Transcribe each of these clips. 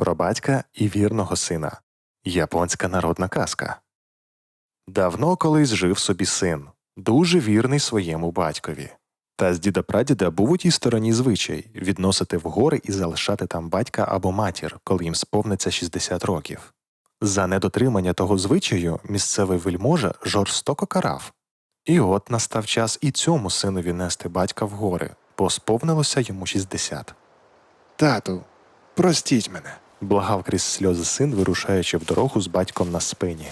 Про батька і вірного сина. Японська народна казка. Давно колись жив собі син, дуже вірний своєму батькові. Та з діда прадіда був у тій стороні звичай відносити в гори і залишати там батька або матір, коли їм сповниться 60 років. За недотримання того звичаю місцевий вельможа жорстоко карав. І от настав час і цьому синові нести батька в гори, бо сповнилося йому 60. Тату, простіть мене. Благав крізь сльози син, вирушаючи в дорогу з батьком на спині.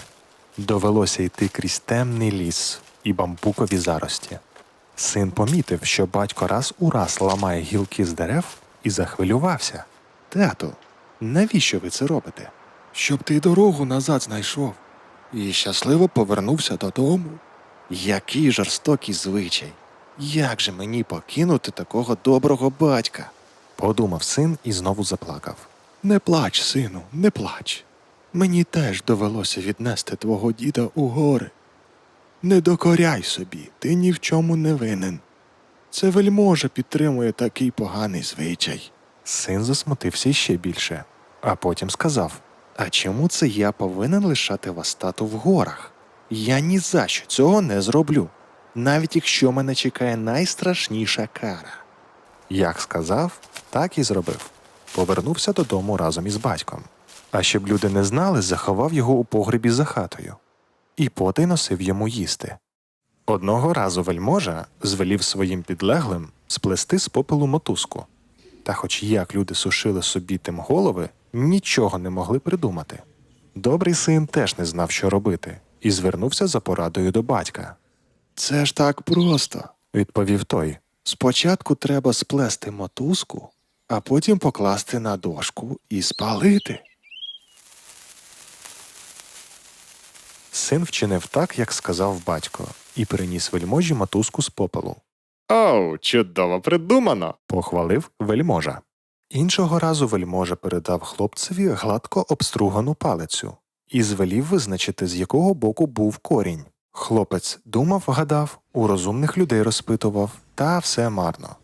Довелося йти крізь темний ліс і бамбукові зарості. Син помітив, що батько раз у раз ламає гілки з дерев і захвилювався. Тату, навіщо ви це робите? Щоб ти дорогу назад знайшов і щасливо повернувся додому. Який жорстокий звичай. Як же мені покинути такого доброго батька? Подумав син і знову заплакав. Не плач, сину, не плач. Мені теж довелося віднести твого діда у гори. Не докоряй собі, ти ні в чому не винен. Це вельможа підтримує такий поганий звичай. Син засмутився іще більше, а потім сказав: А чому це я повинен лишати вас тату в горах? Я ні за що цього не зроблю, навіть якщо мене чекає найстрашніша кара. Як сказав, так і зробив. Повернувся додому разом із батьком. А щоб люди не знали, заховав його у погребі за хатою і потай носив йому їсти. Одного разу вельможа звелів своїм підлеглим сплести з попелу мотузку. Та хоч як люди сушили собі тим голови, нічого не могли придумати. Добрий син теж не знав, що робити, і звернувся за порадою до батька. Це ж так просто. Відповів той. Спочатку треба сплести мотузку, а потім покласти на дошку і спалити. Син вчинив так, як сказав батько, і приніс вельможі мотузку з попелу. Оу, чудово придумано. Похвалив вельможа. Іншого разу вельможа передав хлопцеві гладко обстругану палицю і звелів визначити, з якого боку був корінь. Хлопець думав, гадав, у розумних людей розпитував, та все марно.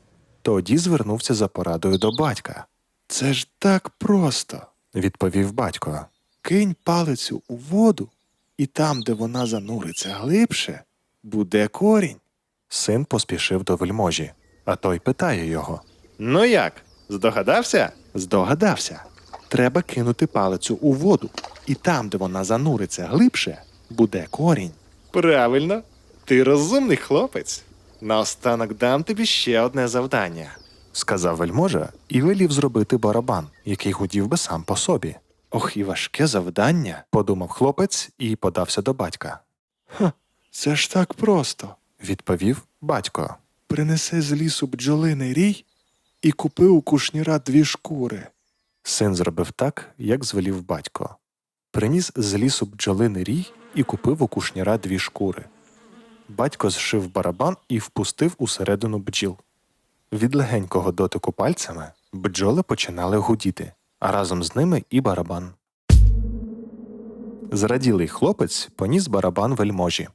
Тоді звернувся за порадою до батька. Це ж так просто. Відповів батько. Кинь палицю у воду, і там, де вона зануриться глибше, буде корінь. Син поспішив до вельможі, а той питає його. Ну як? Здогадався? Здогадався. Треба кинути палицю у воду, і там, де вона зануриться глибше, буде корінь. Правильно, ти розумний хлопець. Наостанок дам тобі ще одне завдання. сказав вельможа і велів зробити барабан, який гудів би сам по собі. Ох, і важке завдання. Подумав хлопець і подався до батька. Це ж так просто. Відповів батько. Принеси з лісу бджолиний рій і купи у кушніра дві шкури. Син зробив так, як звелів батько. Приніс з лісу бджолиний рій і купив у кушніра дві шкури. Батько зшив барабан і впустив усередину бджіл. Від легенького дотику пальцями бджоли починали гудіти, а разом з ними і барабан. Зраділий хлопець поніс барабан вельможі.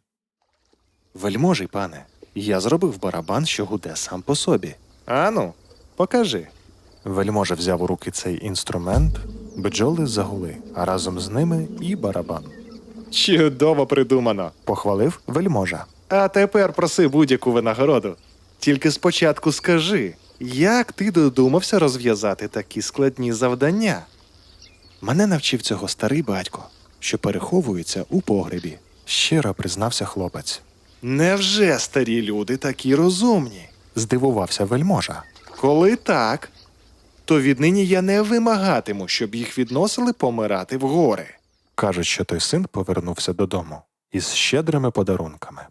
Вельможий, пане, я зробив барабан, що гуде сам по собі. Ану, покажи. Вельможа взяв у руки цей інструмент, бджоли загули, а разом з ними і барабан. Чудово придумано. Похвалив вельможа. А тепер проси будь-яку винагороду. Тільки спочатку скажи, як ти додумався розв'язати такі складні завдання? Мене навчив цього старий батько, що переховується у погребі. Щиро признався хлопець. Невже старі люди такі розумні? Здивувався вельможа. Коли так, то віднині я не вимагатиму, щоб їх відносили помирати в гори. Кажуть, що той син повернувся додому із щедрими подарунками.